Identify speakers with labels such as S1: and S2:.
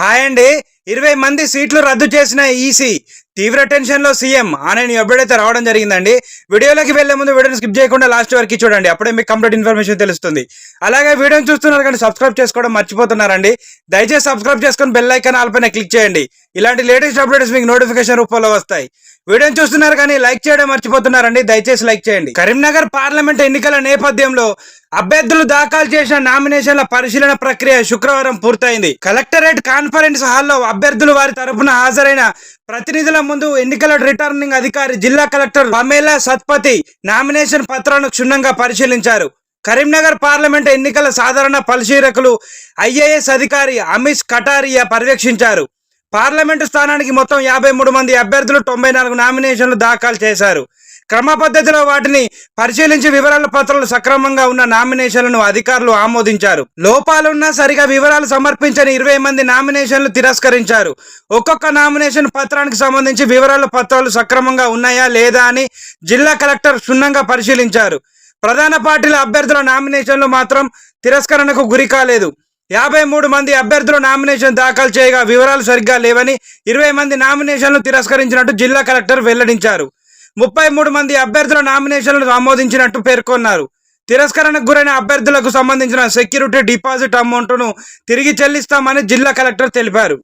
S1: Hi అండి. ఇరవై మంది సీట్లు రద్దు చేసిన ఈసీ. తీవ్ర టెన్షన్లో సీఎం అనే అప్డేట్ రావడం జరిగిందండి. వీడియోలోకి వెళ్ళే ముందు వీడియోని స్కిప్ చేయకుండా లాస్ట్ వరకు చూడండి. అప్పుడే మీకు కంప్లీట్ ఇన్ఫర్మేషన్ తెలుస్తుంది. అలాగే వీడియోని చూస్తున్నారు కానీ సబ్స్క్రైబ్ చేసుకోవడం మర్చిపోతున్నారండి. దయచేసి సబ్స్క్రైబ్ చేసుకొని బెల్ ఐకాన్ ఆల్పైన క్లిక్ చేయండి. ఇలాంటి లేటెస్ట్ అప్డేట్స్ మీకు నోటిఫికేషన్ రూపంలో వస్తాయి. వీడియోని చూస్తున్నారు కానీ లైక్ చేయడం మర్చిపోతున్నారండి. దయచేసి లైక్ చేయండి. కరీంనగర్ పార్లమెంట్ ఎన్నికల నేపథ్యంలో అభ్యర్థులు దాఖలు చేసిన నామినేషన్ల పరిశీలన ప్రక్రియ శుక్రవారం పూర్తయింది. కలెక్టరేట్ కాన్ఫరెన్స్ హాల్లో అభ్యర్థులు వారి తరపున హాజరైన ప్రతినిధుల ముందు ఎన్నికల రిటర్నింగ్ అధికారి జిల్లా కలెక్టర్ పమేలా సత్పతి నామినేషన్ పత్రాలను క్షుణ్ణంగా పరిశీలించారు. కరీంనగర్ పార్లమెంట్ ఎన్నికల సాధారణ పరిశీలకులు ఐఏఎస్ అధికారి అమిష్ కటారియా పర్యవేక్షించారు. పార్లమెంటు స్థానానికి మొత్తం యాభై మూడు మంది అభ్యర్థులు తొంభై నాలుగు నామినేషన్లు దాఖలు చేశారు. క్రమ పద్ధతిలో వాటిని పరిశీలించి వివరాల పత్రాలు సక్రమంగా ఉన్న నామినేషన్లను అధికారులు ఆమోదించారు. లోపాలున్నా సరిగా వివరాలు సమర్పించని ఇరవై మంది నామినేషన్లు తిరస్కరించారు. ఒక్కొక్క నామినేషన్ పత్రానికి సంబంధించి వివరాల పత్రాలు సక్రమంగా ఉన్నాయా లేదా అని జిల్లా కలెక్టర్ క్షుణ్ణంగా పరిశీలించారు. ప్రధాన పార్టీల అభ్యర్థుల నామినేషన్లు మాత్రం తిరస్కరణకు గురి కాలేదు. యాభై మూడు మంది అభ్యర్థులు నామినేషన్ దాఖలు చేయగా వివరాలు సరిగ్గా లేవని ఇరవై మంది నామినేషన్లు తిరస్కరించినట్టు జిల్లా కలెక్టర్ వెల్లడించారు. ముప్పై మూడు మంది అభ్యర్థుల నామినేషన్లు ఆమోదించినట్టు పేర్కొన్నారు. తిరస్కరణకు గురైన అభ్యర్థులకు సంబంధించిన సెక్యూరిటీ డిపాజిట్ అమౌంట్ను తిరిగి చెల్లిస్తామని జిల్లా కలెక్టర్ తెలిపారు.